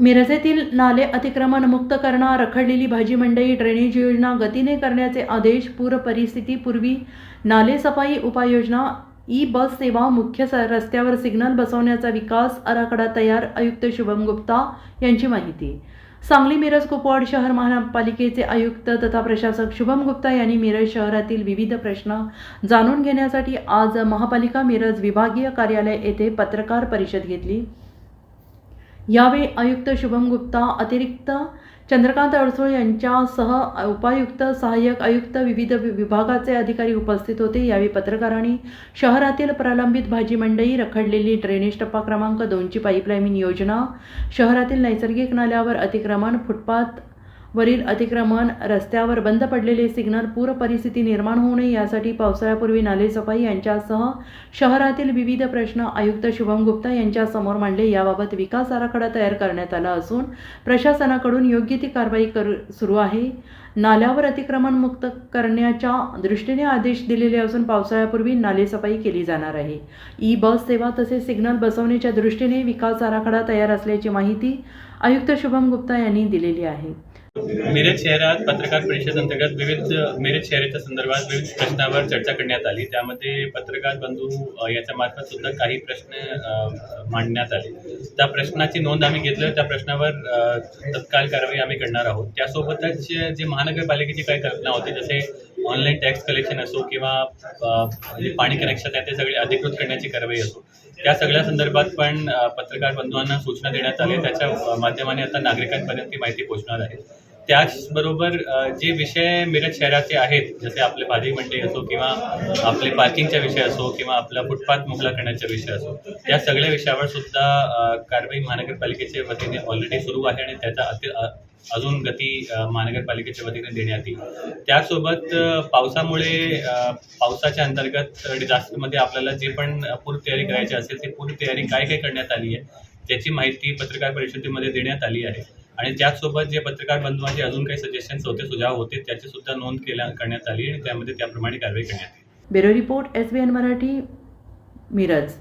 मिरजेतील नाले अतिक्रमण मुक्त करणं रखडलेली भाजी मंडई ड्रेनेज योजना गतीने करण्याचे आदेश पूर परिस्थितीपूर्वी नाले सफाई उपाययोजना ई बस सेवा मुख्य स रस्त्यावर सिग्नल बसवण्याचा विकास आराखडा तयार आयुक्त शुभम गुप्ता यांची माहिती. सांगली मिरज कुपवाड शहर महापालिकेचे आयुक्त तथा प्रशासक शुभम गुप्ता यांनी मिरज शहरातील विविध प्रश्न जाणून घेण्यासाठी आज महापालिका मिरज विभागीय कार्यालय येथे पत्रकार परिषद घेतली. यावेळी आयुक्त शुभम गुप्ता अतिरिक्त चंद्रकांत अडसूळ यांच्यासह उपायुक्त सहाय्यक आयुक्त विविध वि- विभागाचे अधिकारी उपस्थित होते. यावेळी पत्रकारांनी शहरातील प्रलंबित भाजी मंडई रखडलेली ड्रेनेज टप्पा क्रमांक दोनची पाईपलाईन योजना शहरातील नैसर्गिक नाल्यावर अतिक्रमण फुटपाथ वरील अतिक्रमण रस्त्यावर बंद पडलेले सिग्नल पूर परिस्थिती निर्माण होऊ नये यासाठी पावसाळ्यापूर्वी नालेसफाई यांच्यासह शहरातील विविध प्रश्न आयुक्त शुभम गुप्ता यांच्यासमोर मांडले. याबाबत विकास आराखडा तयार करण्यात आला असून प्रशासनाकडून योग्य ती कारवाई कर सुरू आहे. नाल्यावर अतिक्रमण मुक्त करण्याच्या दृष्टीने आदेश दिलेले असून पावसाळ्यापूर्वी नालेसफाई केली जाणार आहे. ई बस सेवा तसेच सिग्नल बसवण्याच्या दृष्टीने विकास आराखडा तयार असल्याची माहिती आयुक्त शुभम गुप्ता यांनी दिलेली आहे. मिरज शहरात पत्रकार परिषद अंतर्गत विविध मिरज शहराच्या संदर्भात विविध प्रश्नावर चर्चा करण्यात आली. त्यामध्ये पत्रकार बंधू याच्या मार्फत सुद्धा काही प्रश्न मांडण्यात आले. त्या प्रश्नाची नोंद आम्ही घेतलं त्या प्रश्नावर तत्काल कारवाई आम्ही करणार आहोत. त्यासोबतच जे महानगरपालिकेची काही कल्पना होती जसे ऑनलाईन टॅक्स कलेक्शन असो किंवा जे म्हणजे पाणी कनेक्शन आहे ते सगळे अधिकृत करण्याची कारवाई असो. त्या सगळ्या संदर्भात पण पत्रकार बंधूंना सूचना देण्यात आली त्याच्या माध्यमाने आता नागरिकांपर्यंत ती माहिती पोहोचणार आहे. त्याचबरोबर जे विषय मिरज शहराचे आहेत जसे आपले भाजी मंडई असो किंवा आपले पार्किंगचा विषय असो किंवा आपला फुटपाथ मोकळा करण्याचा विषय असो त्या सगळ्या विषयावर सुद्धा कारवाई महानगरपालिकेच्या वतीने ऑलरेडी सुरू आहे आणि त्याचा अति अजून गती महानगरपालिकेच्या वतीने देण्यात येईल त्यासोबत पावसामुळे पावसाच्या अंतर्गत डिझास्टरमध्ये आपल्याला जे पण पूर्व तयारी करायची असेल ते पूर्ण तयारी काय काय करण्यात आली आहे त्याची माहिती पत्रकार परिषदेमध्ये देण्यात आली आहे. आणि त्याचसोबत जे पत्रकार बंधूंचे अजून काही सजेशन्स होते सुझाव होते त्याची सुद्धा नोंद केल्या करण्यात आली आणि त्यामध्ये त्याप्रमाणे कारवाई करण्यात आली bureau report S B N Marathi Miraj.